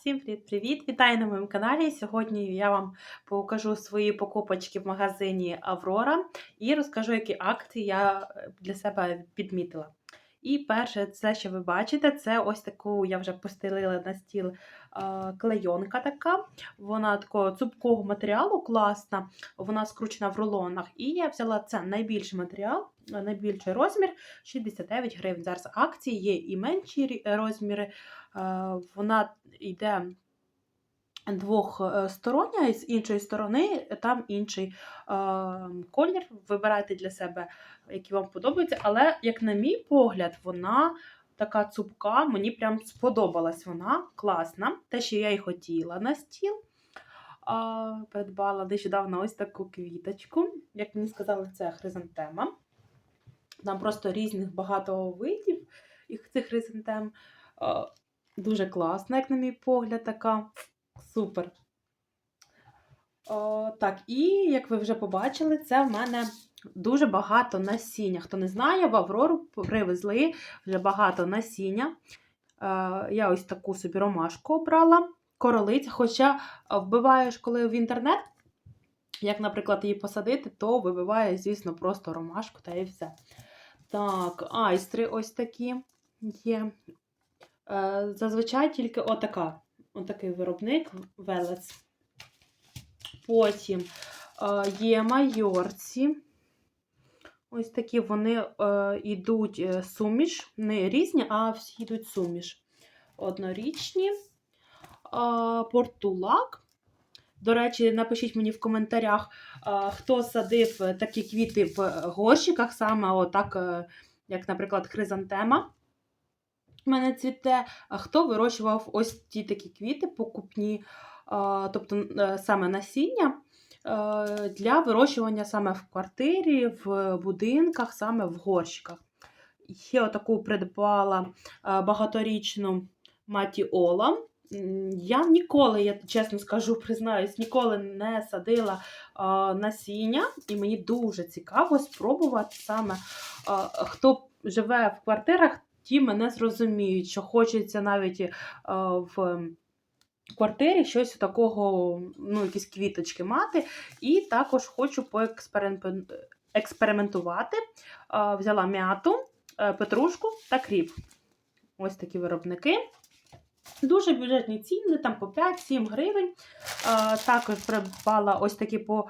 Всім привіт-привіт! Вітаю на моєму каналі. Сьогодні я вам покажу свої покупочки в магазині Аврора і розкажу, які акції я е, для себе підмітила. І перше, це, що ви бачите, це ось таку я вже постелила на стіл е, клейонка така. Вона такого цупкого матеріалу класна, вона скручена в рулонах. І я взяла це найбільший матеріал, найбільший розмір 69 гривень. Зараз акції є і менші розміри. Е, Вона йде двохстороння, і з іншої сторони там інший е, колір. Вибирайте для себе, які вам подобаються. Але, як на мій погляд, вона така цупка, мені прям сподобалась вона, класна. Те, що я і хотіла на стіл. А, придбала нещодавно ось таку квіточку. Як мені сказали, це хризантема. Там просто різних багато видів їх цих хризантем. Дуже класна, як на мій погляд, така. Супер. О, так, і як ви вже побачили, це в мене дуже багато насіння. Хто не знає, в Аврору привезли вже багато насіння. Я ось таку собі ромашку обрала, королиця. Хоча вбиваєш, коли в інтернет, як, наприклад, її посадити, то вибиває, звісно, просто ромашку та і все. Так, айстри ось такі є. Е, Зазвичай тільки отака. Отакий виробник Велес. Потім е, є майорці. Ось такі вони е, йдуть суміш. Не різні, а всі йдуть суміш. Однорічні. Портулак. До речі, напишіть мені в коментарях, е, хто садив такі квіти в горщиках, саме отак, е, як, наприклад, хризантема. У мене цвіте, хто вирощував ось ті такі квіти покупні, тобто е, саме насіння е, для вирощування саме в квартирі, в будинках, саме в горщиках. Ще отаку придбала е, багаторічну матіола. Я ніколи, я чесно скажу, признаюсь, ніколи не садила а, насіння, і мені дуже цікаво спробувати саме, а, хто живе в квартирах, ті мене зрозуміють, що хочеться навіть е, в квартирі щось такого, ну, якісь квіточки мати. І також хочу поекспериментувати. Е, Взяла м'яту, е, петрушку та кріп. Ось такі виробники. Дуже бюджетні ціни, там по 5-7 гривень. Е, Також придбала ось такі по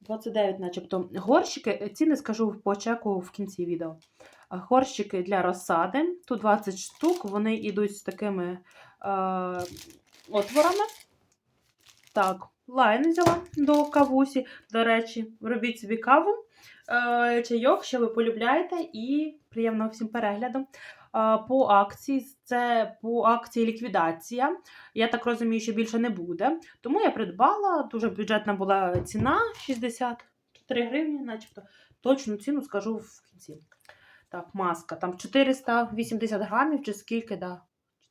29, начебто, горщики. Ціни скажу по чеку в кінці відео. Горщики для розсади. Тут 20 штук, вони йдуть з такими е, отворами. Так, лайн взяла до кавусі. До речі, робіть собі каву, е, чайок, що ви полюбляєте, і приємного всім перегляду. По акції, це по акції ліквідація. Я так розумію, що більше не буде. Тому я придбала, дуже бюджетна була ціна 64 гривні, начебто. Точну ціну скажу в кінці. Так, маска. Там 480 грамів чи скільки, да.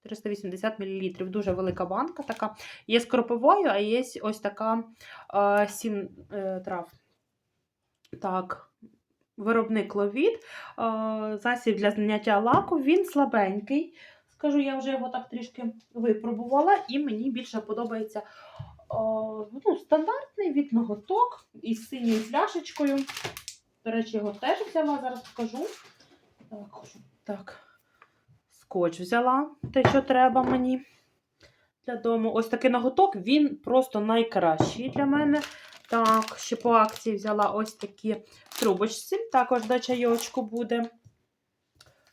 480 мл. Дуже велика банка така. Є з кропивою, а є ось така е, 7 е, трав. Так, виробник ловіт. Е, засіб для зняття лаку. Він слабенький. Скажу, я вже його так трішки випробувала, і мені більше подобається е, ну, стандартний від ноготок із синьою пляшечкою. До речі, його теж взяла, зараз покажу. Так, так. Скотч взяла те, що треба мені для дому. Ось такий ноготок, він просто найкращий для мене. Так, ще по акції взяла ось такі трубочці, також до чайочку буде.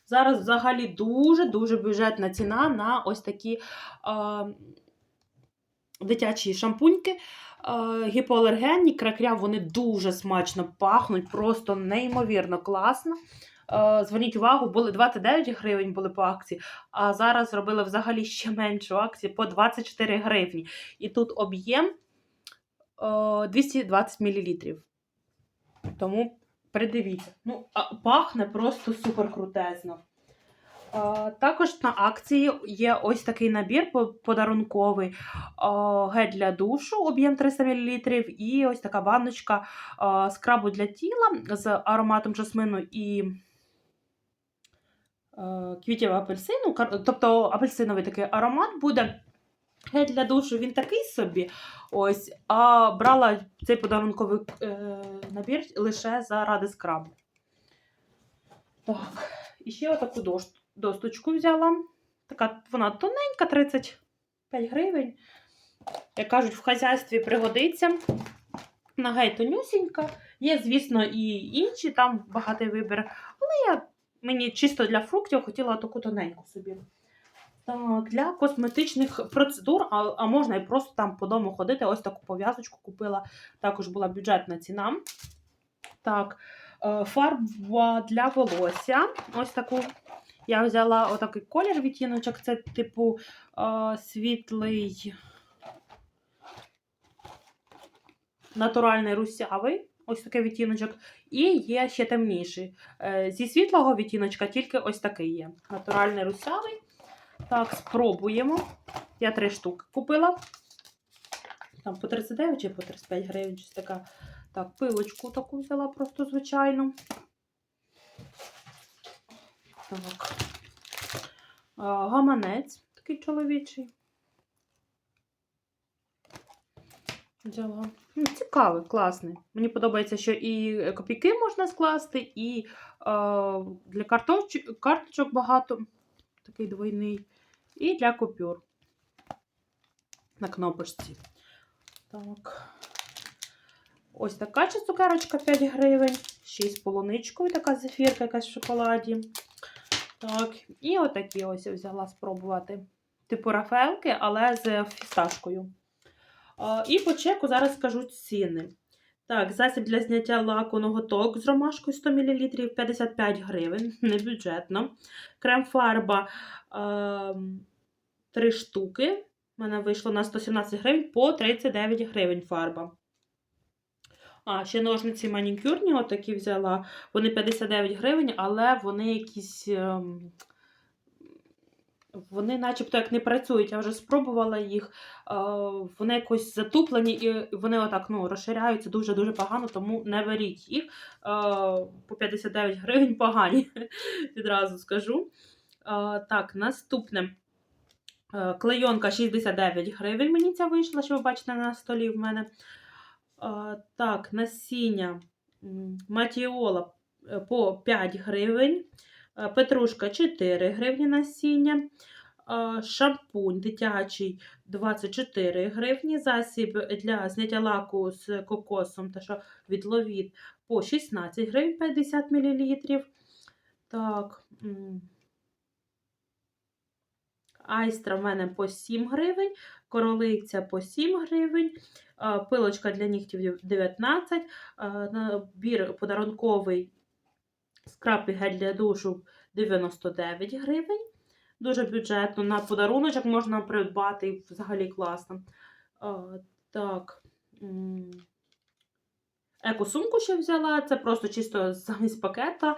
Зараз взагалі дуже-дуже бюджетна ціна на ось такі е, дитячі шампуньки. Е, гіпоалергенні, кракря, вони дуже смачно пахнуть, просто неймовірно класно. Зверніть увагу, були 29 гривень були по акції, а зараз зробили взагалі ще меншу акцію по 24 гривні. І тут об'єм 220 мл. Тому придивіться. Ну, пахне просто супер крутезно. Е, Також на акції є ось такий набір подарунковий е, гель для душу, об'єм 300 мл, і ось така баночка е, скрабу для тіла з ароматом жасмину і е, квітів апельсину. Тобто апельсиновий такий аромат буде. Гель для душу він такий собі. Ось, а брала цей подарунковий е, набір лише заради скрабу. Так, і ще отаку досточку взяла. Така вона тоненька, 35 гривень. Як кажуть, в хазяйстві пригодиться. На гей тонюсінька. Є, звісно, і інші, там багатий вибір. Але я мені чисто для фруктів хотіла таку тоненьку собі. Так, для косметичних процедур, а, а можна і просто там по дому ходити. Ось таку пов'язочку купила. Також була бюджетна ціна. Так, е, фарба для волосся. Ось таку. Я взяла отакий колір відтіночок. Це типу е, світлий натуральний русявий. Ось такий відтіночок. І є ще темніший. Е, Зі світлого відтіночка тільки ось такий є. Натуральний русявий. Так, спробуємо. Я три штуки купила. Там по 39 чи по 35 гривень, щось така. Так, пилочку таку взяла просто звичайну. Так. А, Гаманець такий чоловічий. Взяла. Цікавий, класний. Мені подобається, що і копійки можна скласти, і е, для карточ... карточок багато. Такий двойний. І для купюр. На кнопочці. Так. Ось така ще цукерочка 5 гривень. Ще й з полуничкою така зефірка якась в шоколаді. Так. І отакі ось я взяла спробувати. Типу рафелки, але з фісташкою. І по чеку зараз скажу ціни. Так, засіб для зняття лаку ноготок з ромашкою 100 мл 55 гривень, небюджетно. Крем-фарба 3 штуки. У мене вийшло на 117 гривень по 39 гривень фарба. А, ще ножниці манікюрні, отакі взяла. Вони 59 гривень, але вони якісь. ем, Вони начебто як не працюють. Я вже спробувала їх. е, Вони якось затуплені і вони отак ну, розширяються дуже-дуже погано, тому не беріть їх. Е, По 59 гривень погані, відразу скажу. Е, Так, наступне. Е, Клейонка 69 гривень. Мені ця вийшла, що ви бачите на столі в мене. Так, насіння матіола е, по 5 гривень, е, петрушка 4 гривні насіння, шампунь дитячий 24 гривні, засіб для зняття лаку з кокосом та що від ловіт по 16 гривень 50 мл. Так, айстра в мене по 7 гривень, королиця по 7 гривень. Пилочка для нігтів 19, набір подарунковий скраб і гель для душу 99 гривень. Дуже бюджетно. На подаруночок можна придбати взагалі класно. Так. Еко-сумку ще взяла. Це просто чисто замість пакета.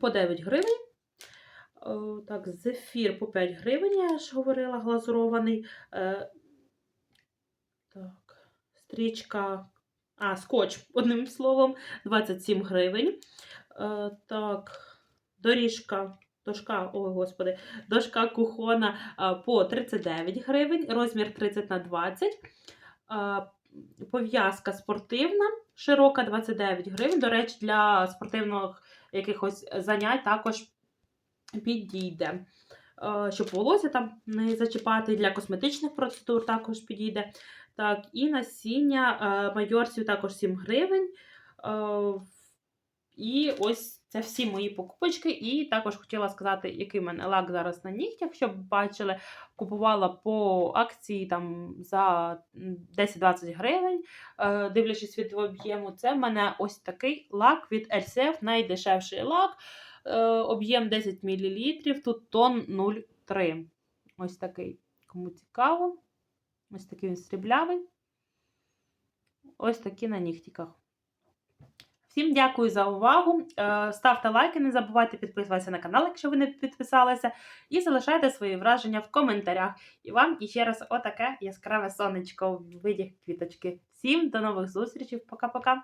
По 9 гривень. Е, Так, зефір по 5 гривень, я ж говорила, глазурований. Е, Так, стрічка. А, скотч, одним словом, 27 гривень. Е, Так, доріжка. Дошка, ой, господи, дошка кухона по 39 гривень, розмір 30 на 20. Пов'язка спортивна, широка 29 гривень. До речі, для спортивних якихось занять також підійде. Е, Щоб волосся там не зачіпати, для косметичних процедур також підійде. Так, і насіння е, майорців також 7 гривень. Е, І ось це всі мої покупочки. І також хотіла сказати, який в мене лак зараз на нігтях, щоб бачили, купувала по акції там за 10-20 гривень, дивлячись від об'єму. Це в мене ось такий лак від LCF, найдешевший лак. Е, Об'єм 10 мл, тут тон 0,3. Ось такий. Кому цікаво. Ось такий він сріблявий. Ось такі на нігтіках. Всім дякую за увагу. Е, Ставте лайки, не забувайте підписуватися на канал, якщо ви не підписалися. І залишайте свої враження в коментарях. І вам іще раз отаке яскраве сонечко в виді квіточки. Всім до нових зустрічей. Пока-пока.